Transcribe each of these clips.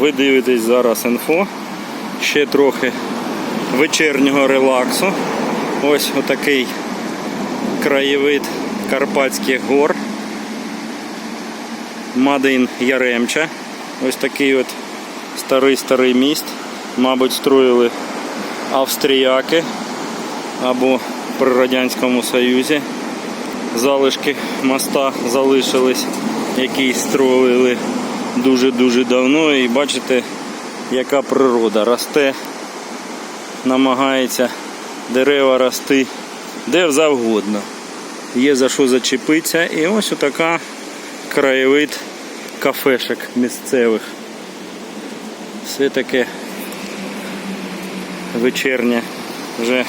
Ви дивитесь зараз інфо. Ще трохи вечірнього релаксу. Ось отакий краєвид Карпатських гор. Мадин Яремча. Ось такий от старий-старий міст. Мабуть, строїли австріяки або при Радянському Союзі. Залишки моста залишились, який строїли дуже-дуже давно. І бачите, яка природа росте, намагається дерева рости де завгодно. Є за що зачепитися. І ось отака краєвид кафешок місцевих. Все таке вечірнє. Вже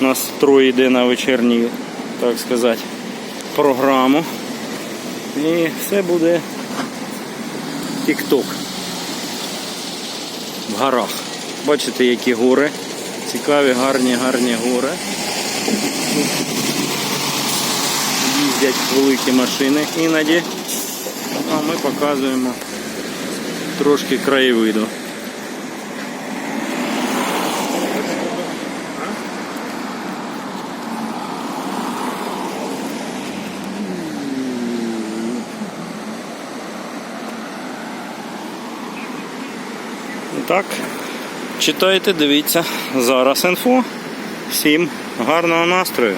настрой йде на вечірню, так сказати, програму. І все буде тік-ток в горах. Бачите, які гори. Цікаві, гарні, гарні гори. Їздять великі машини іноді. А ми показуємо трошки краєвиду. Так, читайте, дивіться зараз інфо. Всім гарного настрою!